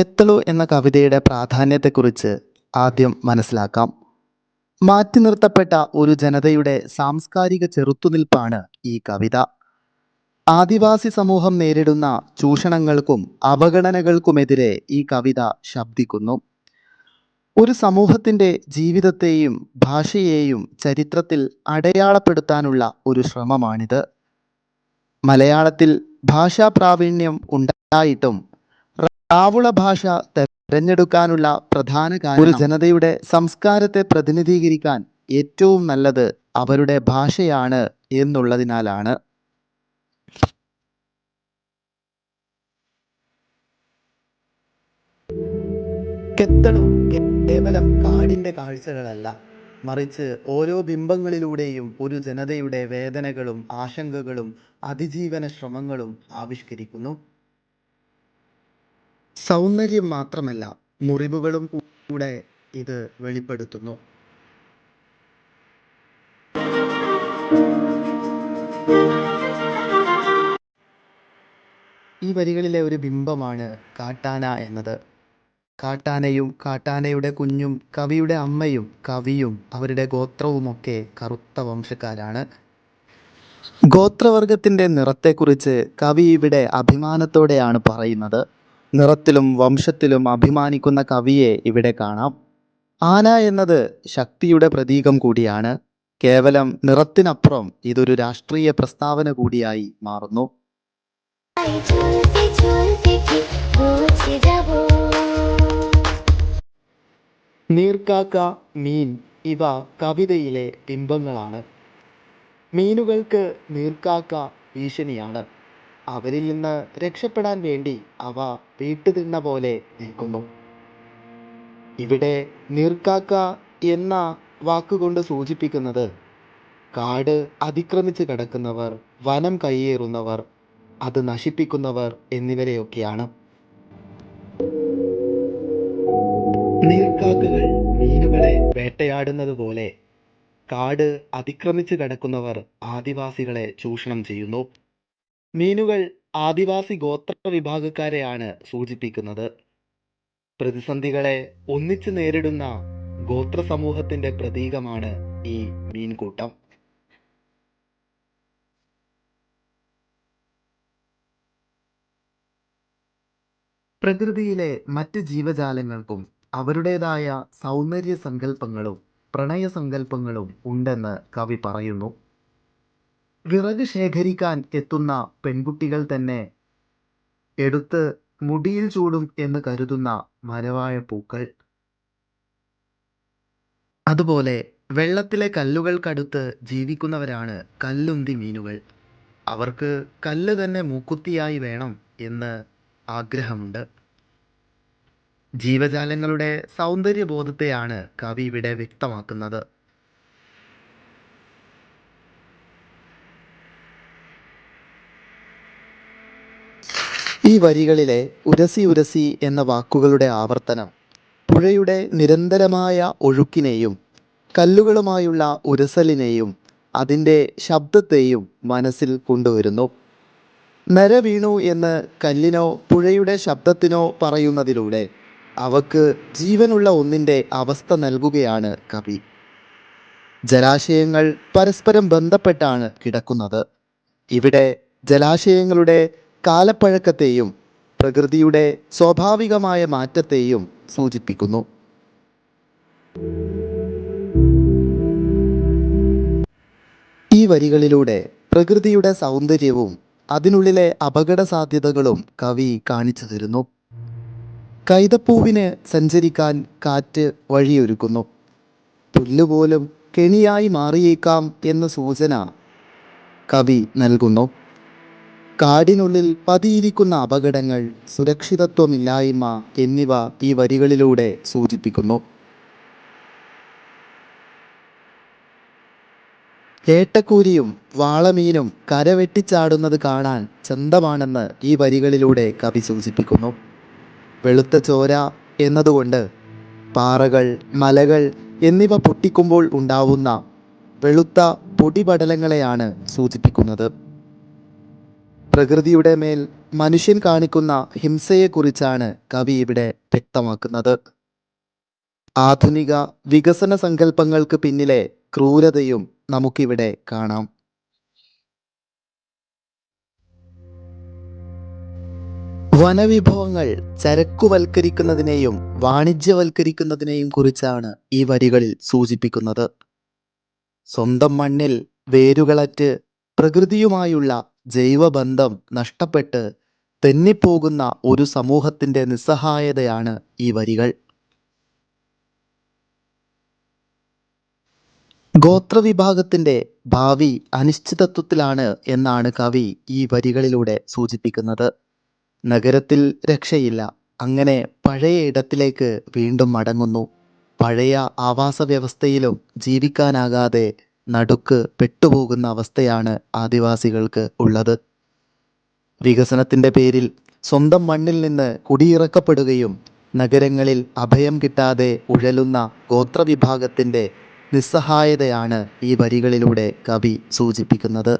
കെത്തളു എന്ന കവിതയുടെ പ്രാധാന്യത്തെക്കുറിച്ച് ആദ്യം മനസ്സിലാക്കാം. മാറ്റി നിർത്തപ്പെട്ട ഒരു ജനതയുടെ സാംസ്കാരിക ചെറുത്തുനിൽപ്പാണ് ഈ കവിത. ആദിവാസി സമൂഹം നേരിടുന്ന ചൂഷണങ്ങൾക്കും അവഗണനകൾക്കുമെതിരെ ഈ കവിത ശബ്ദിക്കുന്നു. ഒരു സമൂഹത്തിന്റെ ജീവിതത്തെയും ഭാഷയെയും ചരിത്രത്തിൽ അടയാളപ്പെടുത്താനുള്ള ഒരു ശ്രമമാണിത്. മലയാളത്തിൽ ഭാഷാ പ്രാവീണ്യം ഉണ്ടായിട്ടും റാവുള ഭാഷ തെരഞ്ഞെടുക്കാനുള്ള പ്രധാന കാരണം ഒരു ജനതയുടെ സംസ്കാരത്തെ പ്രതിനിധീകരിക്കാൻ ഏറ്റവും നല്ലത് അവരുടെ ഭാഷയാണ് എന്നുള്ളതിനാലാണ്. കേവലം കാടിന്റെ കാഴ്ചകളല്ല. മറിച്ച് ഓരോ ബിംബങ്ങളിലൂടെയും ഒരു ജനതയുടെ വേദനകളും ആശങ്കകളും അതിജീവന ശ്രമങ്ങളും ആവിഷ്കരിക്കുന്നു. സൗന്ദര്യം മാത്രമല്ല മുറിവുകളും കൂടെ ഇത് വെളിപ്പെടുത്തുന്നു. ഈ വരികളിലെ ഒരു ബിംബമാണ് കാട്ടാന എന്നത്. കാട്ടാനയും കാട്ടാനയുടെ കുഞ്ഞും കവിയുടെ അമ്മയും കവിയും അവരുടെ ഗോത്രവുമൊക്കെ കറുത്ത വംശക്കാരാണ്. ഗോത്രവർഗത്തിന്റെ നിറത്തെക്കുറിച്ച് കവി ഇവിടെ അഭിമാനത്തോടെയാണ് പറയുന്നത്. നിറത്തിലും വംശത്തിലും അഭിമാനിക്കുന്ന കവിയെ ഇവിടെ കാണാം. ആന എന്നത് ശക്തിയുടെ പ്രതീകം കൂടിയാണ്. കേവലം നിറത്തിനപ്പുറം ഇതൊരു രാഷ്ട്രീയ പ്രസ്താവന കൂടിയായി മാറുന്നു. നീർക്കാക്ക മീൻ ഇവ കവിതയിലെ ബിംബങ്ങളാണ്. മീനുകൾക്ക് നീർക്കാക്ക ഭീഷണിയാണ്. അവരിൽ നിന്ന് രക്ഷപ്പെടാൻ വേണ്ടി അവ വീട്ടുതിണ്ണ പോലെ നിൽക്കുന്നു. ഇവിടെ നീർക്കാക്ക എന്ന വാക്കുകൊണ്ട് സൂചിപ്പിക്കുന്നത് കാട് അതിക്രമിച്ച് കിടക്കുന്നവർ വനം കയ്യേറുന്നവർ അത് നശിപ്പിക്കുന്നവർ എന്നിവരെയൊക്കെയാണ്. നീർക്കാക്കകൾ മീനുകളെ വേട്ടയാടുന്നത് പോലെ കാട് അതിക്രമിച്ച് കിടക്കുന്നവർ ആദിവാസികളെ ചൂഷണം ചെയ്യുന്നു. മീനുകൾ ആദിവാസി ഗോത്ര വിഭാഗക്കാരെയാണ് സൂചിപ്പിക്കുന്നത്. പ്രതിസന്ധികളെ ഒന്നിച്ചു നേരിടുന്ന ഗോത്ര സമൂഹത്തിന്റെ പ്രതീകമാണ് ഈ മീൻകൂട്ടം. പ്രകൃതിയിലെ മറ്റ് ജീവജാലങ്ങൾക്കും അവരുടേതായ സൗന്ദര്യ സങ്കല്പങ്ങളും പ്രണയ സങ്കല്പങ്ങളും ഉണ്ടെന്ന് കവി പറയുന്നു. വിറക് ശേഖരിക്കാൻ എത്തുന്ന പെൺകുട്ടികൾ തന്നെ എടുത്ത് മുടിയിൽ ചൂടും എന്ന് കരുതുന്ന മരവായ പൂക്കൾ. അതുപോലെ വെള്ളത്തിലെ കല്ലുകൾക്കടുത്ത് ജീവിക്കുന്നവരാണ് കല്ലുന്തി മീനുകൾ. അവർക്ക് കല്ല് തന്നെ മൂക്കുത്തിയായി വേണം എന്ന് ആഗ്രഹമുണ്ട്. ജീവജാലങ്ങളുടെ സൗന്ദര്യബോധത്തെയാണ് കവി ഇവിടെ വ്യക്തമാക്കുന്നത്. ഈ വരികളിലെ ഉരസി ഉരസി എന്ന വാക്കുകളുടെ ആവർത്തനം പുഴയുടെ നിരന്തരമായ ഒഴുക്കിനെയും കല്ലുകളുമായുള്ള ഉരസലിനെയും അതിന്റെ ശബ്ദത്തെയും മനസ്സിൽ കൊണ്ടുവരുന്നു. നര വീണു എന്ന് കല്ലിനോ പുഴയുടെ ശബ്ദത്തിനോ പറയുന്നതിലൂടെ അവക്ക് ജീവനുള്ള ഒന്നിന്റെ അവസ്ഥ നൽകുകയാണ് കവി. ജലാശയങ്ങൾ പരസ്പരം ബന്ധപ്പെട്ടാണ് കിടക്കുന്നത്. ഇവിടെ ജലാശയങ്ങളുടെ കാലപ്പഴക്കത്തെയും പ്രകൃതിയുടെ സ്വാഭാവികമായ മാറ്റത്തെയും സൂചിപ്പിക്കുന്നു. ഈ വരികളിലൂടെ പ്രകൃതിയുടെ സൗന്ദര്യവും അതിനുള്ളിലെ അപകട സാധ്യതകളും കവി കാണിച്ചു തരുന്നു. കൈതപ്പൂവിന് സഞ്ചരിക്കാൻ കാറ്റ് വഴിയൊരുക്കുന്നു. പുല്ലുപോലും കെണിയായി മാറിയേക്കാം എന്ന സൂചന കവി നൽകുന്നു. കാടിനുള്ളിൽ പതിയിരിക്കുന്ന അപകടങ്ങൾ സുരക്ഷിതത്വമില്ലായ്മ എന്നിവ ഈ വരികളിലൂടെ സൂചിപ്പിക്കുന്നു. ഏട്ടക്കൂരിയും വാളമീനും കരവെട്ടിച്ചാടുന്നത് കാണാൻ ചന്തമാണെന്ന് ഈ വരികളിലൂടെ കവി സൂചിപ്പിക്കുന്നു. വെളുത്ത ചോര എന്നതുകൊണ്ട് പാറകൾ മലകൾ എന്നിവ പൊട്ടിക്കുമ്പോൾ ഉണ്ടാവുന്ന വെളുത്ത പൊടിപടലങ്ങളെയാണ് സൂചിപ്പിക്കുന്നത്. പ്രകൃതിയുടെ മേൽ മനുഷ്യൻ കാണിക്കുന്ന ഹിംസയെക്കുറിച്ചാണ് കവി ഇവിടെ വ്യക്തമാക്കുന്നത്. ആധുനിക വികസന സങ്കല്പങ്ങൾക്ക് പിന്നിലെ ക്രൂരതയും നമുക്കിവിടെ കാണാം. വനവിഭവങ്ങൾ ചരക്കുവൽക്കരിക്കുന്നതിനെയും വാണിജ്യവൽക്കരിക്കുന്നതിനെയും കുറിച്ചാണ് ഈ വരികളിൽ സൂചിപ്പിക്കുന്നത്. സ്വന്തം മണ്ണിൽ വേരുകളറ്റ് പ്രകൃതിയുമായുള്ള ജൈവബന്ധം നഷ്ടപ്പെട്ട് തെന്നിപ്പോകുന്ന ഒരു സമൂഹത്തിന്റെ നിസ്സഹായതയാണ് ഈ വരികൾ. ഗോത്രവിഭാഗത്തിന്റെ ഭാവി അനിശ്ചിതത്വത്തിലാണ് എന്നാണ് കവി ഈ വരികളിലൂടെ സൂചിപ്പിക്കുന്നത്. നഗരത്തിൽ രക്ഷയില്ല. അങ്ങനെ പഴയ ഇടത്തിലേക്ക് വീണ്ടും മടങ്ങുന്നു. പഴയ ആവാസ വ്യവസ്ഥയിലും ജീവിക്കാനാകാതെ നടുക്ക് പെട്ടുപോകുന്ന അവസ്ഥയാണ് ആദിവാസികൾക്ക് ഉള്ളത്. വികസനത്തിന്റെ പേരിൽ സ്വന്തം മണ്ണിൽ നിന്ന് കുടിയിറക്കപ്പെടുകയും നഗരങ്ങളിൽ അഭയം കിട്ടാതെ ഉഴലുന്ന ഗോത്രവിഭാഗത്തിന്റെ നിസ്സഹായതയാണ് ഈ വരികളിലൂടെ കവി സൂചിപ്പിക്കുന്നത്.